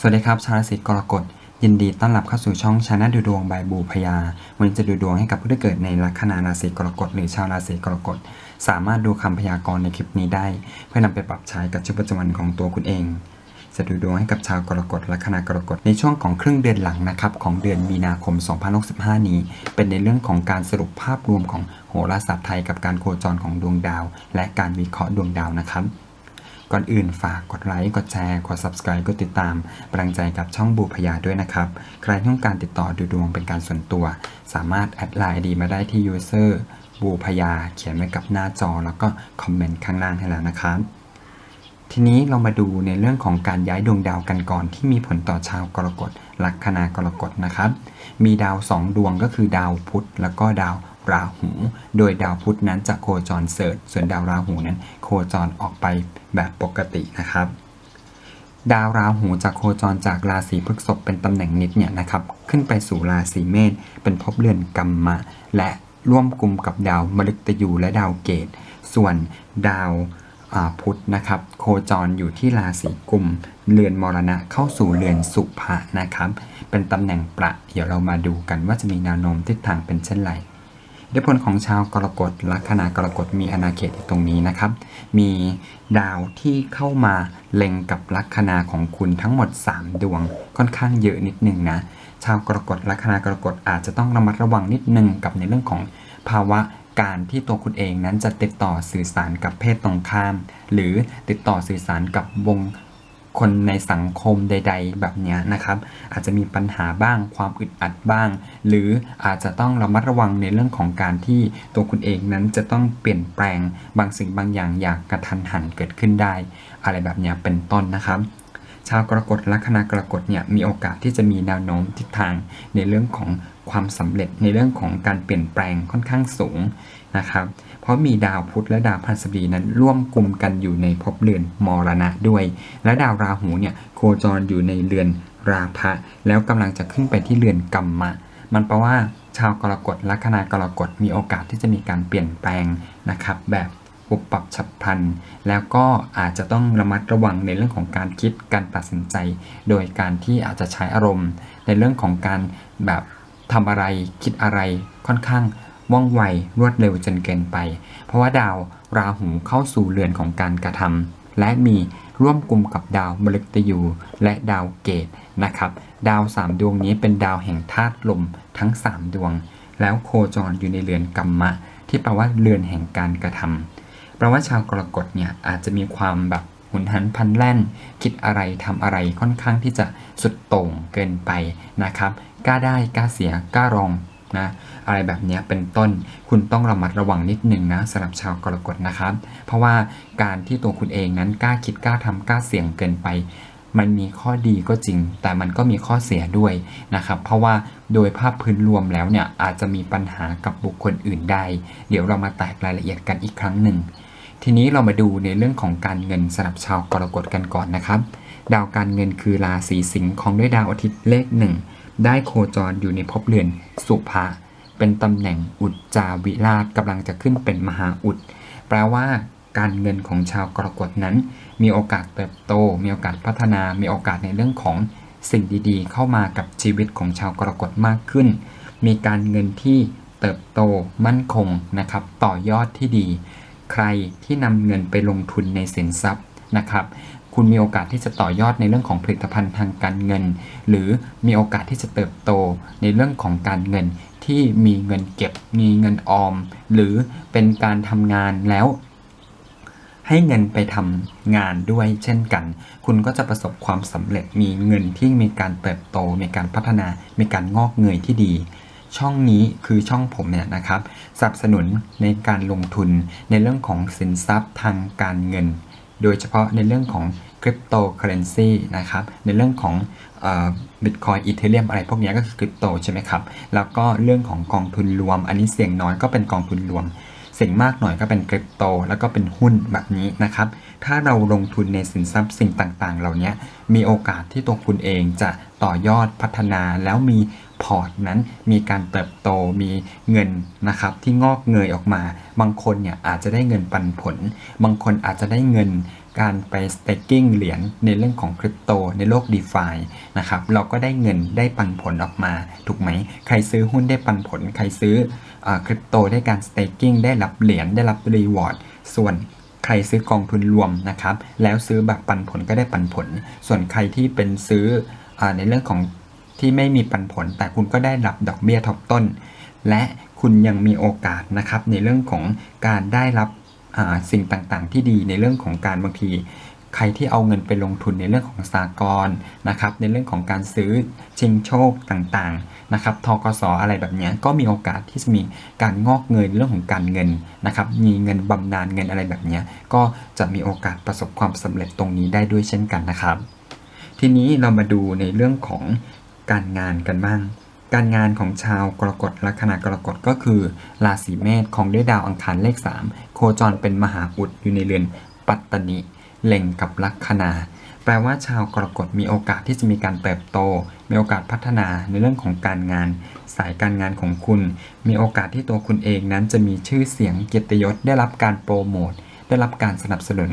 สวัสดีครับ ชาวราศีกรกฎ ยินดีต้อนรับเข้าสู่ช่องชาแนลดูดวงบายบูพยา วันนี้จะดูดวงให้กับผู้ที่เกิดในลัคนาราศีกรกฎหรือชาวราศีกรกฎ สามารถดูคำพยากรณ์ในคลิปนี้ได้ เพื่อนำไปปรับใช้กับชีวิตประจำวันของตัวคุณเอง จะดูดวงให้กับชาวกรกฎลัคนากรกฎในช่วงของครึ่งเดือนหลังนะครับของเดือนมีนาคม 2065 นี้ เป็นในเรื่องของการสรุปภาพรวมของโหราศาสตร์ไทยกับการโคจรของดวงดาว และการวิเคราะห์ดวงดาวนะครับ ก่อนอื่นฝากกดไลค์ กดแชร์ กด subscribe กดติดตามกำลังใจกับช่องบูพยาด้วยนะครับ ใครที่ต้องการติดต่อดูดวงเป็นการส่วนตัว สามารถแอดไลน์ดีมาได้ที่ user บูพยาเขียนไว้กับหน้าจอ แล้วก็คอมเมนต์ข้างล่างให้แล้วนะครับทีนี้เรามาดูในเรื่องของการย้ายดวงดาวกันก่อนที่มีผลต่อชาวกรกฎลัคนากรกฎนะครับ มีดาวสองดวงก็คือดาวพุธแล้วก็ดาว ราหู โดยดาวพุธนั้นจะโคจรเสริฐส่วนดาวราหูนั้น โคจรออกไปแบบปกตินะครับ ดาวราหูจากโคจรจากราศีพฤษภเป็นตำแหน่งนิดเนี่ยนะครับ ขึ้นไปสู่ราศีเมษเป็นภพเรือนกัมมะ และร่วมกลุ่มกับดาวมฤตยูและดาวเกต ส่วนดาวาพุธนะครับ โคจรอยู่ที่ราศีกุมเรือนมรณะเข้าสู่เรือนสุภะนะครับ เป็นตำแหน่งประ เดี๋ยวเรามาดูกันว่าจะมีแนวโน้มทิศทางเป็นเช่นไร อิทธิพลของชาวกรกฎลัคนากรกฎมีอาณาเขตตรงนี้นะครับ มีดาวที่เข้ามาเล็งกับลัคนาของคุณทั้งหมด 3 ดวงค่อนข้างเยอะนิดนึงนะ ชาวกรกฎลัคนากรกฎอาจจะต้องระมัดระวังนิดนึงกับในเรื่องของภาวะการที่ตัวคุณเองนั้นจะติดต่อสื่อสารกับเพศตรงข้าม หรือติดต่อสื่อสารกับวง คนในสังคมใด ๆ แบบนี้นะครับ อาจจะมีปัญหาบ้างความอึดอัดบ้าง หรืออาจจะต้องระมัดระวังในเรื่องของการที่ตัวคุณเองนั้นจะต้องเปลี่ยนแปลงบางสิ่งบางอย่างอย่างกระทันหันเกิดขึ้นได้ อะไรแบบนี้เป็นต้นนะครับชาวกรกฎลัคนากรกฎเนี่ยมีโอกาสที่จะมีแนวโน้มทิศทางในเรื่องของความสำเร็จในเรื่องของการเปลี่ยนแปลงค่อนข้างสูงนะครับ ราะมีดาวพุธและดาวพฤหัสบดีนั้นร่วมกลุ่มกันอยู่ในภพเรือนมรณะด้วย และดาวราหูเนี่ยโคจรอยู่ในเรือนราพะแล้วกำลังจะขึ้นไปที่เรือนกัมมะ มันแปลว่าชาวกรกฎลัคนากรกฎมีโอกาสที่จะมีการเปลี่ยนแปลงนะครับ แบบปุบปับฉับพลัน แล้วก็อาจจะต้องระมัดระวังในเรื่องของการคิดการตัดสินใจ โดยการที่อาจจะใช้อารมณ์ ในเรื่องของการแบบทำอะไรคิดอะไรค่อนข้าง ว่องไวรวดเร็วจนเกินไป เพราะว่าดาวราหูเข้าสู่เรือนของการกระทำและมีร่วมกลุ่มกับดาวมฤตยูและดาวเกตนะครับ ดาว 3 ดวงนี้เป็นดาวแห่งธาตุลมทั้ง 3 ดวง แล้วโคจรอยู่ในเรือนกัมมะ ที่แปลว่าเรือนแห่งการกระทำแปลว่าชาวกรกฎเนี่ยอาจจะมีความแบบหุนหันพลันแล่น คิดอะไรทำอะไรค่อนข้างที่จะสุดโต่งเกินไปนะครับกล้าได้กล้าเสียกล้ารอง นะอะไรแบบนี้เป็นต้นคุณต้องระมัดระวังนิดหนึ่งนะสำหรับชาวกรกฎนะครับ เพราะว่าการที่ตัวคุณเองนั้นกล้าคิดกล้าทำกล้าเสี่ยงเกินไป มันมีข้อดีก็จริง แต่มันก็มีข้อเสียด้วยนะครับ เพราะว่าโดยภาพพื้นรวมแล้วเนี่ยอาจจะมีปัญหากับบุคคลอื่นได้เดี๋ยวเรามาแตกรายละเอียดกันอีกครั้งหนึ่งทีนี้เรามาดูในเรื่องของการเงินสำหรับชาวกรกฎกันก่อนนะครับ ดาวการเงินคือราศีสิงห์ของด้วยดาวอาทิตย์เลขหนึ่ง ได้โคจรอยู่ในภพเรือนสุภะเป็นตำแหน่งอุจจาวิราชกำลังจะขึ้นเป็นมหาอุดแปลว่าการเงินของชาวกรกฎนั้น มีโอกาสเติบโต มีโอกาสพัฒนา มีโอกาสในเรื่องของสิ่งดีๆ เข้ามากับชีวิตของชาวกรกฎมากขึ้น มีการเงินที่เติบโตมั่นคงนะครับ ต่อยอดที่ดี ใครที่นำเงินไปลงทุนในสินทรัพย์นะครับ คุณมีโอกาสที่จะต่อยอดในเรื่องของผลิตภัณฑ์ทางการเงิน หรือมีโอกาสที่จะเติบโตในเรื่องของการเงินที่มีเงินเก็บ มีเงินออม หรือเป็นการทำงานแล้ว ให้เงินไปทำงานด้วยเช่นกัน คุณก็จะประสบความสำเร็จมีเงินที่มีการเติบโต มีการพัฒนา มีการงอกเงยที่ดีช่องนี้คือช่องผมเนี่ยนะครับสนับสนุนในการลงทุนในเรื่องของสินทรัพย์ทางการเงิน โดยเฉพาะในเรื่องของคริปโตเคอเรนซีนะครับ ในเรื่องของบิตคอยอีเทเรียมอะไรพวกนี้ก็คือคริปโตใช่ไหมครับ แล้วก็เรื่องของกองทุนรวม อันนี้เสี่ยงน้อยก็เป็นกองทุนรวม เสี่ยงมากหน่อยก็เป็นคริปโต แล้วก็เป็นหุ้นแบบนี้นะครับ ถ้าเราลงทุนในสินทรัพย์สิ่งต่างๆ เหล่านี้มีโอกาสที่ตัวคุณเองจะต่อยอดพัฒนาแล้วมี พอร์ตนั้นมีการเติบโตมีเงินนะครับที่งอกเงยออกมา บางคนเนี่ยอาจจะได้เงินปันผล บางคนอาจจะได้เงินการไป staking เหรียญในเรื่องของคริปโตในโลก d e f i นะครับเราก็ได้เงินได้ปันผลออกมาถูกไหม ใครซื้อหุ้นได้ปันผล ใครซื้อคริปโตได้การ staking ได้รับเหรียญได้รับ reward ส่วนใครซื้อกองทุนรวมนะครับแล้วซื้อแบบปันผลก็ได้ปันผล ส่วนใครที่เป็นซื้ออในเรื่องของ ที่ไม่มีปันผล แต่คุณก็ได้รับดอกเบี้ยทบต้น และคุณยังมีโอกาสนะครับในเรื่องของการได้รับสิ่งต่างๆ ที่ดีในเรื่องของการบางที ใครที่เอาเงินไปลงทุนในเรื่องของสากลนะครับในเรื่องของการซื้อชิงโชคต่างๆนะครับทกสอะไรแบบนี้ก็มีโอกาสที่จะมีการงอกเงยในเรื่องของการเงินนะครับมีเงินบำนาญเงินอะไรแบบนี้ก็จะมีโอกาสประสบความสำเร็จตรงนี้ได้ด้วยเช่นกันนะครับ ทีนี้เรามาดูในเรื่องของ การงานกันบ้าง การงานของชาวกรกฎลัคนากรกฎก็คือ ราศีเมษของด้วยดาวอังคารเลข 3 โคจรเป็นมหาอุดอยู่ในเรือนปัตตนิเล็งกับลัคนา แปลว่าชาวกรกฎมีโอกาสที่จะมีการเติบโต มีโอกาสพัฒนาในเรื่องของการงาน สายการงานของคุณ มีโอกาสที่ตัวคุณเองนั้นจะมีชื่อเสียงเกียรติยศได้รับการโปรโมท ได้รับการสนับสนุน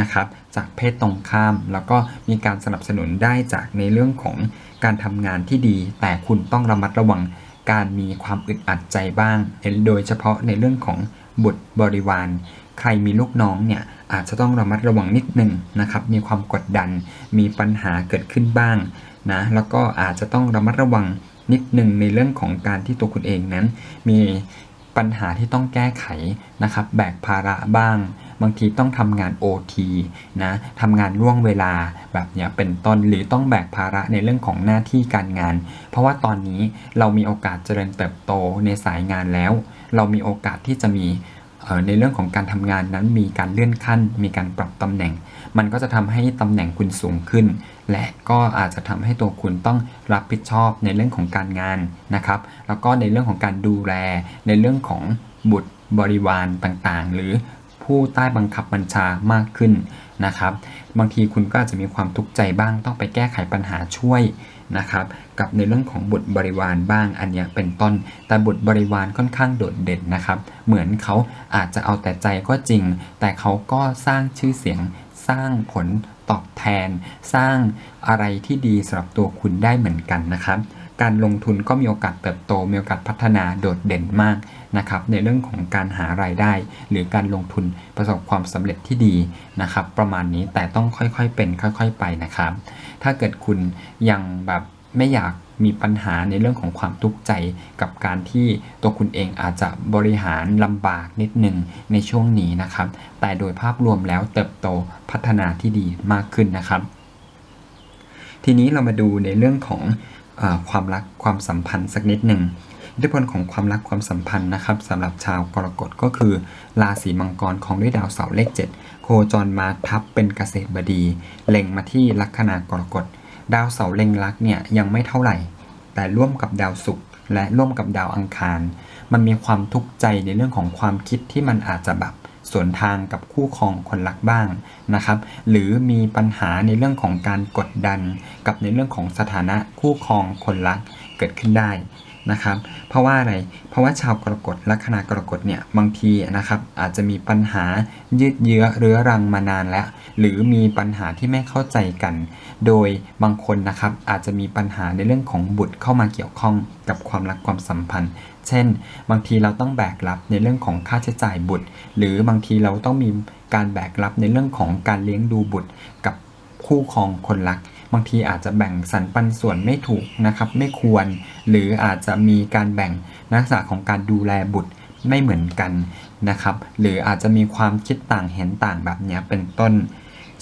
นะครับจากเพศตรงข้าม แล้วก็มีการสนับสนุนได้จากในเรื่องของการทำงานที่ดี แต่คุณต้องระมัดระวังการมีความอึดอัดใจบ้าง โดยเฉพาะในเรื่องของบุตรบริวาร ใครมีลูกน้องเนี่ยอาจจะต้องระมัดระวังนิดนึงนะครับ มีความกดดัน มีปัญหาเกิดขึ้นบ้างนะ แล้วก็อาจจะต้องระมัดระวังนิดนึงในเรื่องของการที่ตัวคุณเองนั้น มีปัญหาที่ต้องแก้ไขนะครับ แบกภาระบ้าง บางทีต้องทำงาน OT นะทำงานล่วงเวลาแบบนี้เป็นต้นหรือต้องแบกภาระในเรื่องของหน้าที่การงาน เพราะว่าตอนนี้เรามีโอกาสเจริญเติบโตในสายงานแล้ว เรามีโอกาสที่จะมีในเรื่องของการทำงานนั้นมีการเลื่อนขั้น มีการปรับตำแหน่ง มันก็จะทำให้ตำแหน่งคุณสูงขึ้น และก็อาจจะทำให้ตัวคุณต้องรับผิดชอบในเรื่องของการงานนะครับ แล้วก็ในเรื่องของการดูแล ในเรื่องของบุตรบริวารต่างๆ หรือ ผู้ใต้บังคับบัญชามากขึ้นนะครับ บางทีคุณก็อาจจะมีความทุกข์ใจบ้าง ต้องไปแก้ไขปัญหาช่วยนะครับ กับในเรื่องของบุตรบริวารบ้างอันนี้เป็นต้น แต่บุตรบริวารค่อนข้างโดดเด่นนะครับ เหมือนเขาอาจจะเอาแต่ใจก็จริง แต่เขาก็สร้างชื่อเสียงสร้างผลตอบแทน สร้างอะไรที่ดีสำหรับตัวคุณได้เหมือนกันนะครับ การลงทุนก็มีโอกาสเติบโต มีโอกาสพัฒนาโดดเด่นมากนะครับในเรื่องของการหารายได้ หรือการลงทุนประสบความสำเร็จที่ดีนะครับ ประมาณนี้แต่ต้องค่อยๆเป็นค่อย ๆไปนะครับ ถ้าเกิดคุณยังแบบไม่อยากมีปัญหาในเรื่องของความทุกข์ใจกับการที่ตัวคุณเองอาจจะบริหารลำบากนิดหนึ่งในช่วงนี้นะครับ แต่โดยภาพรวมแล้วเติบโตพัฒนาที่ดีมากขึ้นนะครับ ทีนี้เรามาดูในเรื่องของ ความรักความสัมพันธ์สักนิดหนึ่งอิทธิพลของความรักความสัมพันธ์นะครับสำหรับชาวกรกฎก็คือ ราศีมังกรของด้วยดาวเสาร์เลข 7 โคจรมาทับเป็นเกษตรบดี เล็งมาที่ลัคนากรกฎ ดาวเสาร์เล็งลักเนี่ยยังไม่เท่าไหร่ แต่ร่วมกับดาวศุกร์และร่วมกับดาวอังคาร มันมีความทุกข์ใจในเรื่องของความคิดที่มันอาจจะแบบ สวนทางกับคู่ครองคนรักบ้างนะครับ หรือมีปัญหาในเรื่องของการกดดัน กับในเรื่องของสถานะคู่ครองคนรักเกิดขึ้นได้นะครับ เพราะว่าอะไร เพราะว่าชาวกรกฎลัคนากรกฎเนี่ยบางทีนะครับอาจจะมีปัญหายืดเยื้อเรื้อรังมานานแล้ว หรือมีปัญหาที่ไม่เข้าใจกัน โดยบางคนนะครับอาจจะมีปัญหาในเรื่องของบุตรเข้ามาเกี่ยวข้องกับความรักความสัมพันธ์ เช่น บางทีเราต้องแบกรับในเรื่องของค่าใช้จ่ายบุตร หรือบางทีเราต้องมีการแบกรับในเรื่องของการเลี้ยงดูบุตรกับคู่ครองคนรัก บางทีอาจจะแบ่งสรรปันส่วนไม่ถูกนะครับ ไม่ควร หรืออาจจะมีการแบ่งลักษณะของการดูแลบุตรไม่เหมือนกันนะครับ หรืออาจจะมีความคิดต่างเห็นต่างแบบนี้เป็นต้น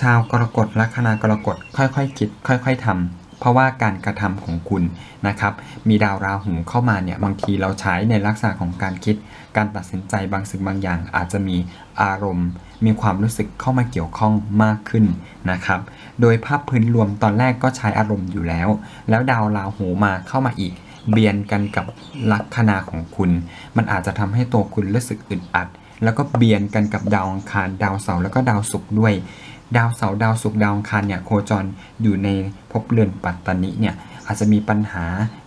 ชาวกรกฎละคณะกรกฎค่อยๆคคิด ค่อย ๆทำ เพราะว่าการกระทำของคุณนะครับ มีดาวราหูเข้ามาเนี่ยบางทีเราใช้ในลักษณะของการคิด การตัดสินใจบางสิ่งบางอย่าง อาจจะมีอารมณ์ มีความรู้สึกเข้ามาเกี่ยวข้องมากขึ้นนะครับ โดยภาพพื้นรวมตอนแรกก็ใช้อารมณ์อยู่แล้ว แล้วดาวราหูมาเข้ามาอีก เบียนกันกับลัคนาของคุณ มันอาจจะทำให้ตัวคุณรู้สึกอึดอัดแล้วก็เบียนกันกับดาวอังคารดาวเสาร์แล้วก็ดาวศุกร์ด้วย ดาวเสาร์ดาวศุกร์ดาวอังคารเนี่ยโคจรอยู่ในภพเรือนปัตตานิเนี่ยอาจจะมีปัญหา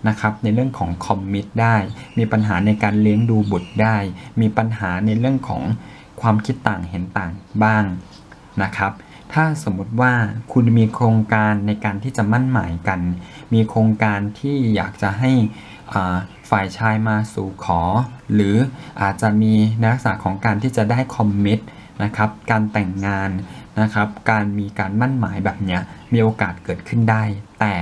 นะครับในเรื่องของคอมมิตได้ มีปัญหาในการเลี้ยงดูบุตรได้ มีปัญหาในเรื่องของความคิดต่างเห็นต่างบ้างนะครับ ถ้าสมมติว่าคุณมีโครงการในการที่จะมั่นหมายกัน มีโครงการที่อยากจะให้ฝ่ายชายมาสู่ขอ หรืออาจจะมีในลักษณะของการที่จะได้คอมมิตนะครับ การแต่งงาน นะครับ การมีการมั่นหมายแบบเนี้ยมีโอกาสเกิดขึ้นได้ แต่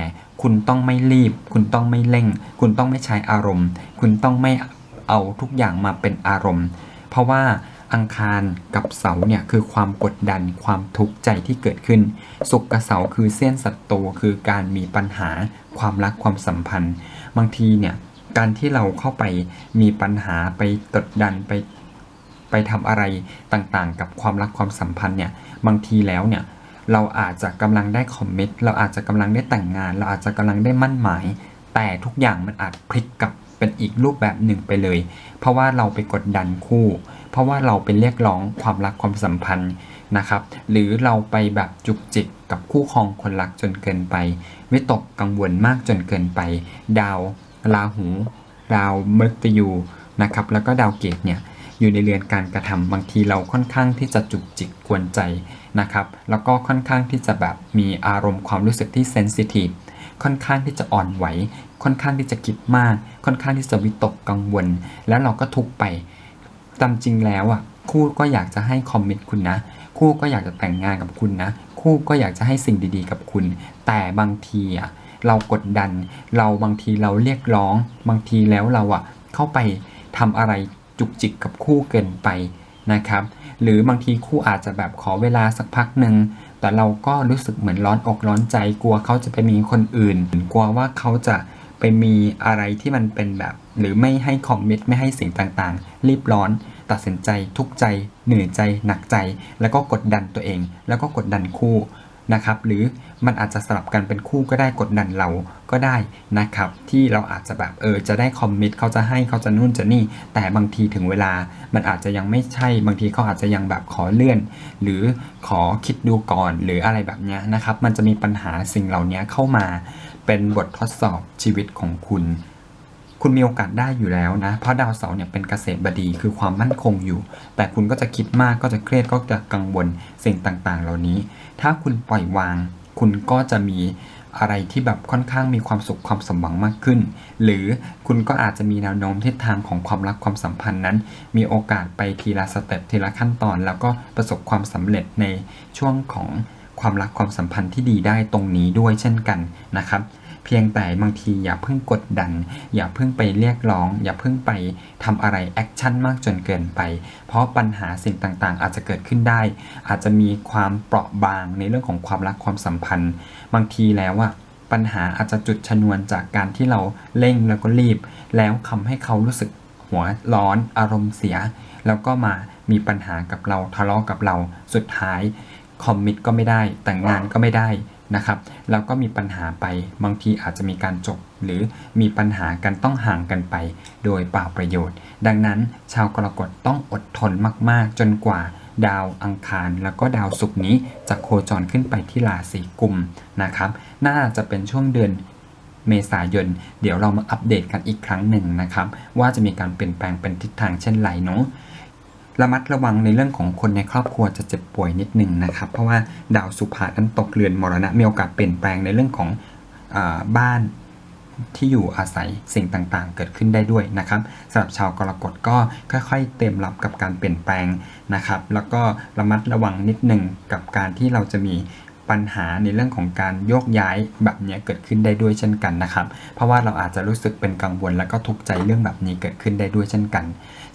คุณต้องไม่รีบ คุณต้องไม่เร่ง คุณต้องไม่ใช้อารมณ์ คุณต้องไม่เอาทุกอย่างมาเป็นอารมณ์ เพราะว่าอังคารกับเสาเนี่ยคือความกดดันความทุกข์ใจที่เกิดขึ้น สุขกับเสาคือเส้นศัตรูคือการมีปัญหา ความรักความสัมพันธ์ บางทีเนี่ยการที่เราเข้าไปมีปัญหาไปกดดันไป ไปทำอะไรต่างๆ กับความรักความสัมพันธ์เนี่ยบางทีแล้วเนี่ยเราอาจจะกำลังได้คอมมิตเราอาจจะกำลังได้แต่งงาน เราอาจจะกำลังได้มั่นหมาย แต่ทุกอย่างมันอาจพลิกกลับเป็นอีกรูปแบบหนึ่งไปเลย เพราะว่าเราไปกดดันคู่ เพราะว่าเราไปเรียกร้องความรักความสัมพันธ์นะครับ หรือเราไปแบบจุกจิกกับคู่ครองคนรักจนเกินไป วิตกกังวลมากจนเกินไป ดาวราหู ดาวมฤตยูนะครับ แล้วก็ดาวเกตเนี่ย อยู่ในเรือนการกระทำบางทีเราค่อนข้างที่จะจุกจิกกวนใจนะครับ แล้วก็ค่อนข้างที่จะแบบมีอารมณ์ความรู้สึกที่เซนซิทีฟค่อนข้างที่จะอ่อนไหว ค่อนข้างที่จะคิดมาก ค่อนข้างที่จะวิตกกังวล แล้วเราก็ทุกไปตามจริงแล้วอะคู่ก็อยากจะให้คอมมิตคุณนะ คู่ก็อยากจะแต่งงานกับคุณนะ คู่ก็อยากจะให้สิ่งดีๆ กับคุณ แต่บางทีอะเรากดดัน เราบางทีเราเรียกร้อง บางทีแล้วเราอะเข้าไปทำอะไร จุกจิกกับคู่เกินไปนะครับ หรือบางทีคู่อาจจะแบบขอเวลาสักพักหนึ่งแต่เราก็รู้สึกเหมือนร้อนอกร้อนใจกลัวเขาจะไปมีคนอื่น กลัวว่าเขาจะไปมีอะไรที่มันเป็นแบบ หรือไม่ให้คอมมิตไม่ให้สิ่งต่างๆ รีบร้อน ตัดสินใจทุกใจ เหนื่อยใจ หนักใจ แล้วก็กดดันตัวเอง แล้วก็กดดันคู่ นะครับหรือมันอาจจะสลับกันเป็นคู่ก็ได้กดดันเราก็ได้นะครับ ที่เราอาจจะแบบเออจะได้คอมมิตเขาจะให้เขาจะนู่นจะนี่ แต่บางทีถึงเวลามันอาจจะยังไม่ใช่บางทีเขาอาจจะยังแบบขอเลื่อน หรือขอคิดดูก่อนหรืออะไรแบบเนี้ยนะครับ มันจะมีปัญหาสิ่งเหล่านี้เข้ามาเป็นบททดสอบชีวิตของคุณ คุณมีโอกาสได้อยู่แล้วนะ เพราะดาวเสาร์เนี่ยเป็นเกษตรบดีคือความมั่นคงอยู่ แต่คุณก็จะคิดมากก็จะเครียดก็จะกังวลสิ่งต่างๆ เหล่านี้ ถ้าคุณปล่อยวาง คุณก็จะมีอะไรที่แบบค่อนข้างมีความสุขความสมหวังมากขึ้น หรือคุณก็อาจจะมีแนวโน้มทิศทางของความรักความสัมพันธ์นั้น มีโอกาสไปทีละสเต็ปทีละขั้นตอน แล้วก็ประสบความสำเร็จในช่วงของความรักความสัมพันธ์ที่ดีได้ตรงนี้ด้วยเช่นกันนะครับ เพียงแต่บางทีอย่าเพิ่งกดดัน อย่าเพิ่งไปเรียกร้อง อย่าเพิ่งไปทำอะไรแอคชั่นมากจนเกินไป เพราะปัญหาสิ่งต่างๆ อาจจะเกิดขึ้นได้ อาจจะมีความเปราะบางในเรื่องของความรักความสัมพันธ์ บางทีแล้วอะปัญหาอาจจะจุดชนวนจากการที่เราเร่งแล้วก็รีบ แล้วทำให้เขารู้สึกหัวร้อนอารมณ์เสีย แล้วก็มามีปัญหากับเราทะเลาะกับเราสุดท้ายคอมมิตก็ไม่ได้แต่งงานก็ไม่ได้ นะครับแล้วก็มีปัญหาไปบางทีอาจจะมีการจบ หรือมีปัญหากันต้องห่างกันไป โดยเปล่าประโยชน์ ดังนั้นชาวกรกฎต้องอดทนมากๆ จนกว่าดาวอังคารแล้วก็ดาวศุกร์นี้จะโคจรขึ้นไปที่ราศีกุมนะครับ น่าจะเป็นช่วงเดือนเมษายน เดี๋ยวเรามาอัปเดตกันอีกครั้งหนึ่งนะครับ ว่าจะมีการเปลี่ยนแปลงเป็นทิศทางเช่นไรเนาะ ระมัดระวังในเรื่องของคนในครอบครัวจะเจ็บป่วยนิดหนึ่งนะครับ เพราะว่าดาวสุภานั้นตกเรือนมรณะมีโอกาสเปลี่ยนแปลงในเรื่องของอบ้านที่อยู่อาศัยสิ่งต่างๆ เกิดขึ้นได้ด้วยนะครับสำหรับชาวกรกฎก็ค่อย ๆ เตรียมรับกับการเปลี่ยนแปลงนะครับ แล้วก็ระมัดระวังนิดหนึ่งกับการที่เราจะมีปัญหาในเรื่องของการโยกย้ายแบบนี้เกิดขึ้นได้ด้วยเช่นกันนะครับ เพราะว่าเราอาจจะรู้สึกเป็นกังวล แล้วก็ทุกข์ใจเรื่องแบบนี้เกิดขึ้นได้ด้วยเช่นกัน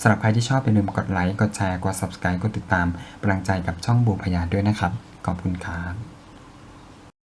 สำหรับใครที่ชอบอย่าลืมกดไลค์ กดแชร์ กด subscribe กดติดตามกำลังใจกับช่องบูพยาด้วยนะครับ ขอบคุณครับ